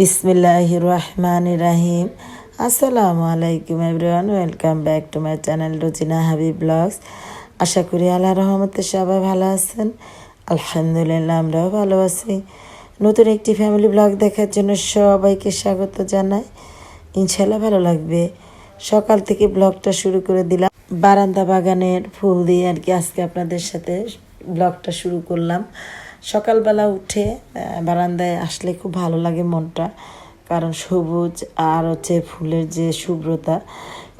বিসমিল্লাহ রহমান রাহিম। আসসালামু আলাইকুম everyone, welcome back to my channel Rujina Habib blogs. আশা করি আল্লাহ রহমতে সবাই ভালো আছেন। আলহামদুলিল্লাহ, আমরাও ভালো আছি। নতুন একটি ফ্যামিলি ব্লগ দেখার জন্য সবাইকে স্বাগত জানাই। ইনশাল্লাহ ভালো লাগবে। সকাল থেকে ব্লগটা শুরু করে দিলাম। বারান্দা বাগানের ফুল দিয়ে আর কি আজকে আপনাদের সাথে ব্লগটা শুরু করলাম। সকালবেলা উঠে বারান্দায় আসলে খুব ভালো লাগে মনটা। কারণ সবুজ আর হচ্ছে ফুলের যে শুভ্রতা,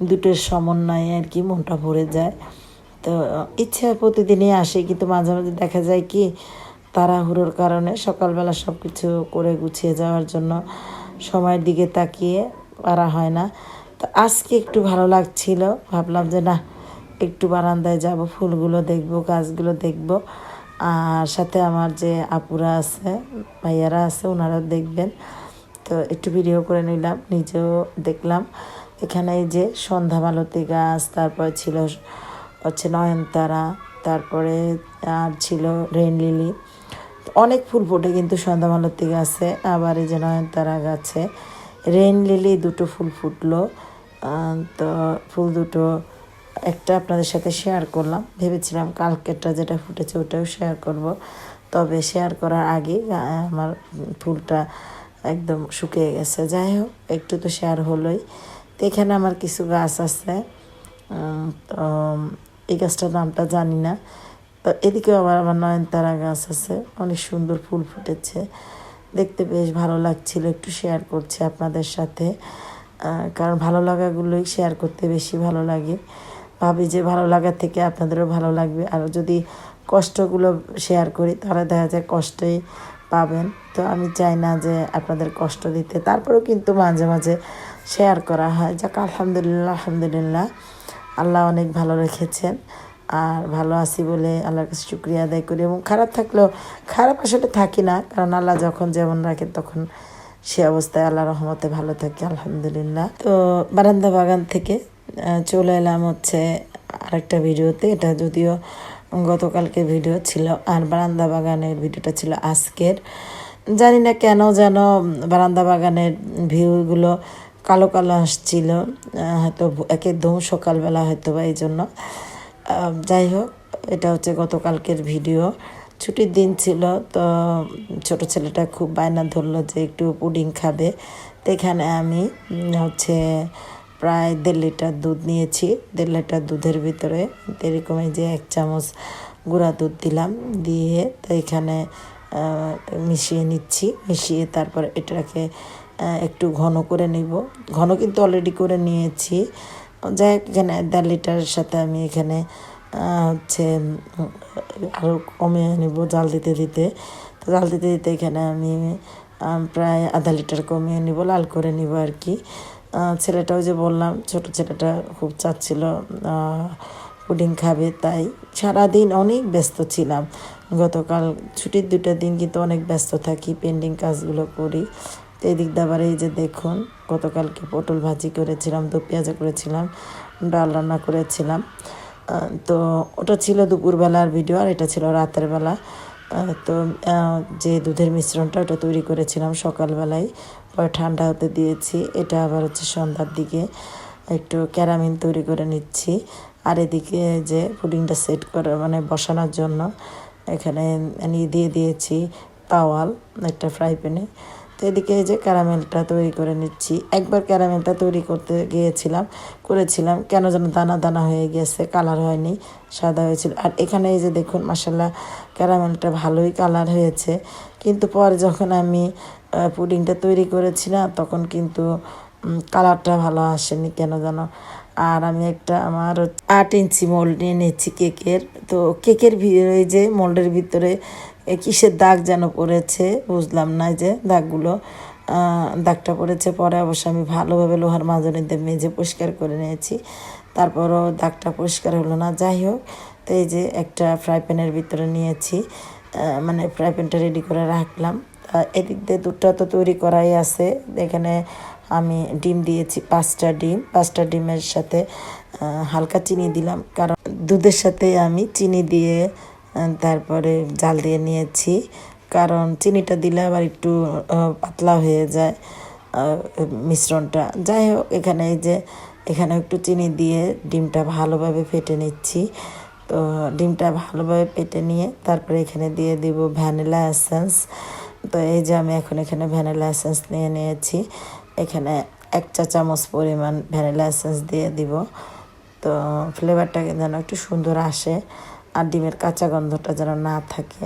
দুটোর সমন্বয়ে আর কি মনটা ভরে যায়। তো, ইচ্ছা প্রতিদিনই আসে, কিন্তু মাঝে মাঝে দেখা যায় কি, তাড়াহুড়োর কারণে সকালবেলা সব কিছু করে গুছিয়ে যাওয়ার জন্য সময়ের দিকে তাকিয়ে পারা হয় না। তো আজকে একটু ভালো লাগছিল, ভাবলাম যে না, একটু বারান্দায় যাব, ফুলগুলো দেখব, গাছগুলো দেখব। আর সাথে আমার যে আপুরা আছে, ভাইয়ারা আছে ওনারা দেখবেন। তো একটু ভিডিও করে নিলাম, নিজেও দেখলাম। এখানে যে সন্ধ্যা মালতী গাছ, তারপর ছিল হচ্ছে নয়নতারা, তারপরে আর ছিল রেন লিলি অনেক ফুল ফোটে কিন্তু সন্ধ্যা মালতী গাছে, আবার এই যে নয়নতারা গাছে। রেন লিলি দুটো ফুল ফুটলো তো ফুল দুটো একটা আপনাদের সাথে শেয়ার করলাম। ভেবেছিলাম কালকেরটা যেটা ফুটেছে ওটাও শেয়ার করব। তবে শেয়ার করার আগে আমার ফুলটা একদম শুকিয়ে গেছে। যাই হোক, একটু তো শেয়ার হলোই। তো এখানে আমার কিছু গাছ আছে। তো, এই গাছটার নামটা জানি না। তো এদিকেও আবার আমার নয়নতারা গাছ আছে। অনেক সুন্দর ফুল ফুটেছে। দেখতে বেশ ভালো লাগছিল একটু শেয়ার করছি আপনাদের সাথে। কারণ ভালো লাগাগুলোই শেয়ার করতে বেশি ভালো লাগে। ভাবি যে ভালো লাগার থেকে আপনাদেরও ভালো লাগবে। আর যদি কষ্টগুলো শেয়ার করি, তাহলে দেখা যায় কষ্টই পাবেন। তো আমি চাই না যে আপনাদের কষ্ট দিতে। তারপরেও কিন্তু মাঝে মাঝে শেয়ার করা হয়। যাক, আলহামদুলিল্লাহ আলহামদুলিল্লাহ। আল্লাহ অনেক ভালো রেখেছেন। আর ভালো আছি বলে আল্লাহর কাছে শুক্রিয়া আদায় করি। এবং খারাপ থাকলেও, খারাপ আসলে থাকি না। কারণ আল্লাহ যখন যেমন রাখে, তখন সে অবস্থায় আল্লাহ রহমতে ভালো থাকি, আলহামদুলিল্লাহ। তো বারান্দা বাগান থেকে চলে এলাম হচ্ছে আরেকটা ভিডিওতে। এটা যদিও গতকালকে ভিডিও ছিল আর বারান্দা বাগানের ভিডিওটা ছিল আজকের। জানি না কেন যেন বারান্দা বাগানের ভিউগুলো কালো কালো আসছিল হয়তো একদম সকালবেলা হয়তো বা এই জন্য যাই হোক, এটা হচ্ছে গতকালকের ভিডিও। ছুটির দিন ছিল, তো ছোট ছেলেটা খুব বায়না ধরলো যে একটু পুডিং খাবে। তো এখানে আমি হচ্ছে প্রায় দেড় লিটার দুধ নিয়েছি। দেড় লিটার দুধের ভিতরে এরকম এই যে এক চামচ গুঁড়া দুধ দিলাম। দিয়ে তো এখানে মিশিয়ে নিচ্ছি। মিশিয়ে তারপর এটাকে একটু ঘন করে নিব। ঘন কিন্তু অলরেডি করে নিয়েছি। যাই হোক, এখানে দেড় লিটারের সাথে আমি এখানে হচ্ছে আরও কমে নেব জাল দিতে দিতে। তো জাল দিতে দিতে এখানে আমি প্রায় আধা লিটার কমিয়ে নিব, লাল করে নিব আর কি। ছেলেটাও যে বললাম, ছোট ছেলেটা খুব চাচ্ছিল পুডিং খাবে, তাই সারাদিন অনেক ব্যস্ত ছিলাম। গতকাল ছুটির দুটা দিন কিন্তু অনেক ব্যস্ত থাকি পেন্ডিং কাজগুলো করি। তো এদিক দিয়ে আবার এই যে দেখুন, গতকালকে পটল ভাজি করেছিলাম দু পেঁয়াজা করেছিলাম, ডাল রান্না করেছিলাম। তো ওটা ছিল দুপুরবেলার ভিডিও আর এটা ছিল রাতের বেলা। তো যে দুধের মিশ্রণটা ওটা তৈরি করেছিলাম সকালবেলায় পরে ঠান্ডা হতে দিয়েছি। এটা আবার হচ্ছে সন্ধ্যার দিকে একটু ক্যারামিন তৈরি করে নিচ্ছি। আর এদিকে যে পুডিংটা সেট করা মানে বসানোর জন্য এখানে নিয়ে দিয়ে দিয়েছি তাওয়াল, একটা ফ্রাই প্যানে। তো এদিকে এই যে ক্যারামেলটা তৈরি করে নিচ্ছি। একবার ক্যারামেলটা তৈরি করতে গিয়েছিলাম, করেছিলাম। কেন যেন দানা দানা হয়ে গেছে, কালার হয়নি, সাদা হয়েছিল। আর এখানে এই যে দেখুন মাসাল্লাহ ক্যারামেলটা ভালোই কালার হয়েছে। কিন্তু পরে যখন আমি পুডিংটা তৈরি করেছি না তখন কিন্তু কালারটা ভালো আসেনি, কেন যেন। আর আমি একটা আমার আট ইঞ্চি মোল্ড নিয়ে নিচ্ছি কেকের। তো কেকের এই যে মোল্ডের ভিতরে কিসের দাগ যেন পড়েছে? বুঝলাম না যে দাগগুলো। দাগটা পড়েছে, পরে অবশ্য আমি ভালোভাবে লোহার মাজনিতে মেজে পরিষ্কার করে নিয়েছি। তারপরও দাগটা পরিষ্কার হলো না। যাই হোক, তো এই যে একটা ফ্রাই প্যানের ভিতরে নিয়েছি। মানে ফ্রাই প্যানটা রেডি করে রাখলাম। এদিক দিয়ে দুধটা তো তৈরি করাই আছে। এখানে আমি ডিম দিয়েছি, পাঁচটা ডিম। পাঁচটা ডিমের সাথে হালকা চিনি দিলাম। কারণ দুধের সাথে আমি চিনি দিয়ে তারপরে জাল দিয়ে নিয়েছি। কারণ চিনিটা দিলে আবার একটু পাতলা হয়ে যায় মিশ্রণটা। যাই হোক, এখানে এই যে, এখানে একটু চিনি দিয়ে ডিমটা ভালোভাবে ফেটে নিচ্ছি। তো ডিমটা ভালোভাবে ফেটে নিয়ে তারপরে এখানে দিয়ে দিব ভ্যানিলা এসেন্স। তো এই যে আমি এখন এখানে ভ্যানিলা এসেন্স নিয়ে নিয়েছি। এখানে এক চা চামচ পরিমাণ ভ্যানিলা এসেন্স দিয়ে দিব। তো ফ্লেভারটা যেন একটু সুন্দর আসে। আর ডিমের কাঁচা গন্ধটা যেন না থাকে।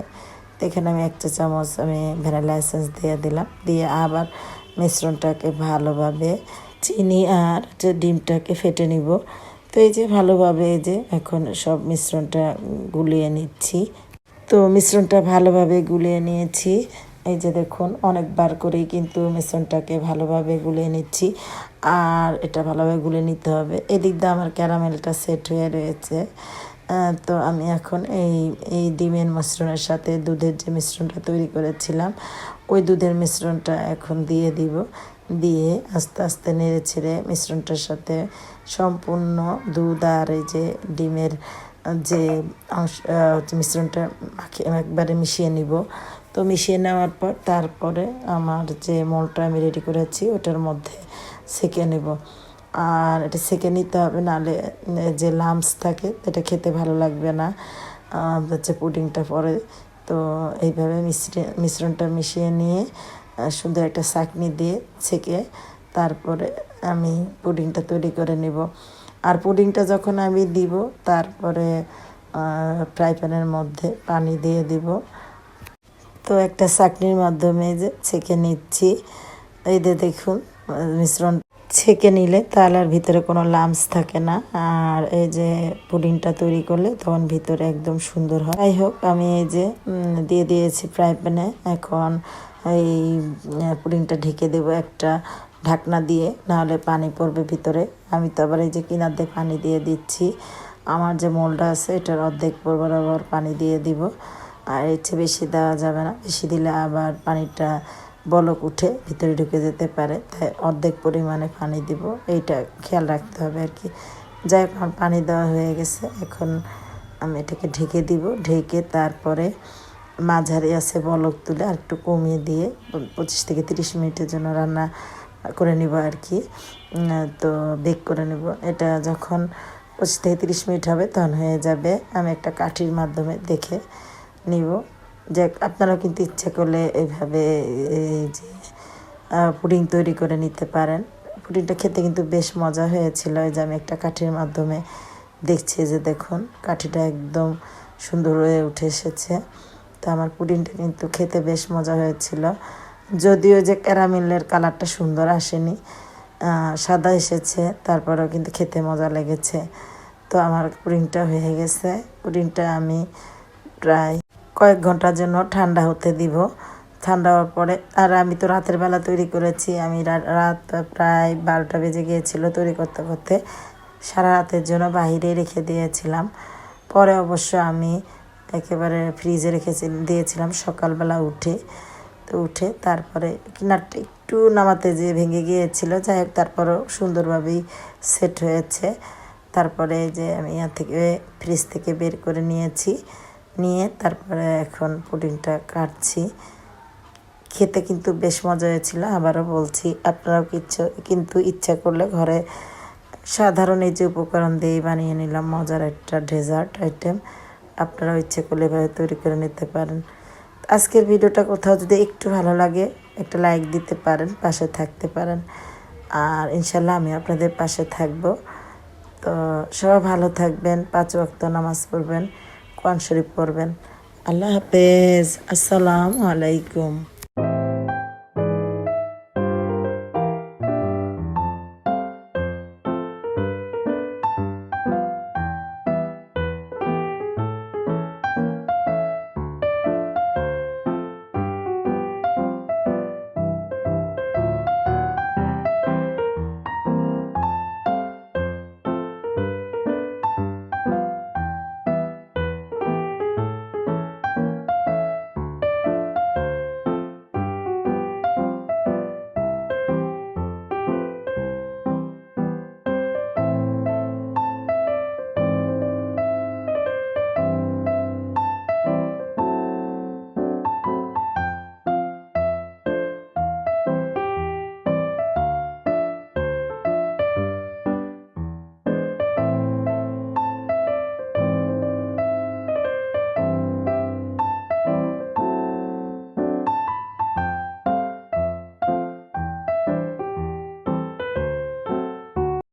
তো এখানে আমি এক চা চামচ আমি ভ্যানিলা এসেন্স দিয়ে দিলাম। দিয়ে আবার মিশ্রণটাকে ভালোভাবে চিনি আর যে ডিমটাকে ফেটে নিব। তো এই যে ভালোভাবে এই যে এখন সব মিশ্রণটা গুলিয়ে নিচ্ছি। তো মিশ্রণটা ভালোভাবে গুলিয়ে নিয়েছি। এই যে দেখুন, অনেকবার করেই কিন্তু মিশ্রণটাকে ভালোভাবে গুলিয়ে নিচ্ছি। আর এটা ভালোভাবে গুলিয়ে নিতে হবে। এদিক দিয়ে আমার ক্যারামেলটা সেট হয়ে রয়েছে। তো আমি এখন এই এই ডিমের মিশ্রণের সাথে দুধের যে মিশ্রণটা তৈরি করেছিলাম, ওই দুধের মিশ্রণটা এখন দিয়ে দিব। দিয়ে আস্তে আস্তে নেড়ে ছেড়ে মিশ্রণটার সাথে সম্পূর্ণ দুধ আর এই যে ডিমের যে অংশ মিশ্রণটা একবারে মিশিয়ে নিব। তো মিশিয়ে নেওয়ার পর তারপরে আমার যে মলটা আমি রেডি করেছি, ওটার মধ্যে সেঁকে নেব। আর এটা সেঁকে নিতে হবে, নাহলে যে লামস থাকে, এটা খেতে ভালো লাগবে না। হচ্ছে পুডিংটা পরে, তো এইভাবে মিশ্রে, মিশ্রণটা মিশিয়ে নিয়ে সুন্দর একটা চাকনি দিয়ে ছেঁকে তারপরে আমি পুডিংটা তৈরি করে নিব। আর পুডিংটা যখন আমি দিব, তারপরে ফ্রাই প্যানের মধ্যে পানি দিয়ে দিব। তো একটা চাকনির মাধ্যমে যে ছেঁকে নিচ্ছি। এই দেখুন মিশ্রণ ছেঁকে নিলে তাহলে আর ভিতরে কোনো লামস থাকে না। আর এই যে পুডিংটা তৈরি করলে তখন ভিতরে একদম সুন্দর হয়। যাই হোক, আমি এই যে দিয়ে দিয়েছি ফ্রাই প্যানে। এখন এই পুডিংটা ঢেকে দেবো একটা ঢাকনা দিয়ে, নাহলে পানি পড়বে ভিতরে। আমি তো আবার এই যে কিনার দিয়ে পানি দিয়ে দিচ্ছি। আমার যে মোলটা আছে, এটার অর্ধেক বরাবর পানি দিয়ে দিব। আর এর চেয়ে বেশি দেওয়া যাবে না। বেশি দিলে আবার পানিটা বলক উঠে ভিতরে ঢুকে যেতে পারে। তাই অর্ধেক পরিমাণে পানি দিব। এইটা খেয়াল রাখতে হবে আর কি। যাই হোক, আমার পানি দেওয়া হয়ে গেছে। এখন আমি এটাকে ঢেকে দিব। ঢেকে তারপরে মাঝারি আছে বলক তুলে আর একটু কমিয়ে দিয়ে পঁচিশ থেকে তিরিশ মিনিটের জন্য রান্না করে নিব আর কি। তো বেক করে নিব। এটা যখন পঁচিশ থেকে তিরিশ মিনিট হবে তখন হয়ে যাবে। আমি একটা কাঠির মাধ্যমে দেখে নিব। যে আপনারাও কিন্তু ইচ্ছে করলে এইভাবে এই যে পুডিং তৈরি করে নিতে পারেন। পুডিংটা খেতে কিন্তু বেশ মজা হয়েছিল। যে আমি একটা কাঠির মাধ্যমে দেখছি যে দেখুন, কাঠিটা একদম সুন্দর হয়ে উঠে এসেছে। তো আমার পুডিংটা কিন্তু খেতে বেশ মজা হয়েছিল। যদিও যে ক্যারামেলের কালারটা সুন্দর আসেনি সাদা এসেছে, তারপরেও কিন্তু খেতে মজা লেগেছে। তো আমার পুডিংটা হয়ে গেছে। পুডিংটা আমি প্রায় কয়েক ঘণ্টার জন্য ঠান্ডা হতে দিব। ঠান্ডা হওয়ার পরে, আর আমি তো রাতের বেলা তৈরি করেছি। আমি রাত প্রায় বারোটা বেজে গিয়েছিল তৈরি করতে করতে। সারা রাতের জন্য বাইরে রেখে দিয়েছিলাম। পরে অবশ্য আমি একেবারে ফ্রিজে রেখেছি, দিয়েছিলাম সকালবেলা উঠে। তো উঠে তারপরে কিনারটা একটু নামাতে যেয়ে ভেঙে গিয়েছিল, যাই হোক তারপরেও সুন্দরভাবেই সেট হয়েছে। তারপরে যে আমি ইয়ার থেকে, ফ্রিজ থেকে বের করে নিয়েছি। নিয়ে তারপরে এখন পুডিংটা কাটছি। খেতে কিন্তু বেশ মজা হয়েছিল, আবারও বলছি, আপনারাও কিচ্ছু কিন্তু ইচ্ছা করলে ঘরে সাধারণ এই যে উপকরণ দিয়েই বানিয়ে নিলাম, মজার একটা ডেজার্ট আইটেম। আপনারাও ইচ্ছে করলে এভাবে তৈরি করে নিতে পারেন। আজকের ভিডিওটা কোথাও যদি একটু ভালো লাগে, একটা লাইক দিতে পারেন, পাশে থাকতে পারেন। আর ইনশাল্লাহ আমি আপনাদের পাশে থাকব। তো সবাই ভালো থাকবেন, পাঁচ ওয়াক্ত নামাজ পড়বেন। কোরআন শরীফ পড়বেন। আল্লাহ হাফেজ। আসসালামু আলাইকুম।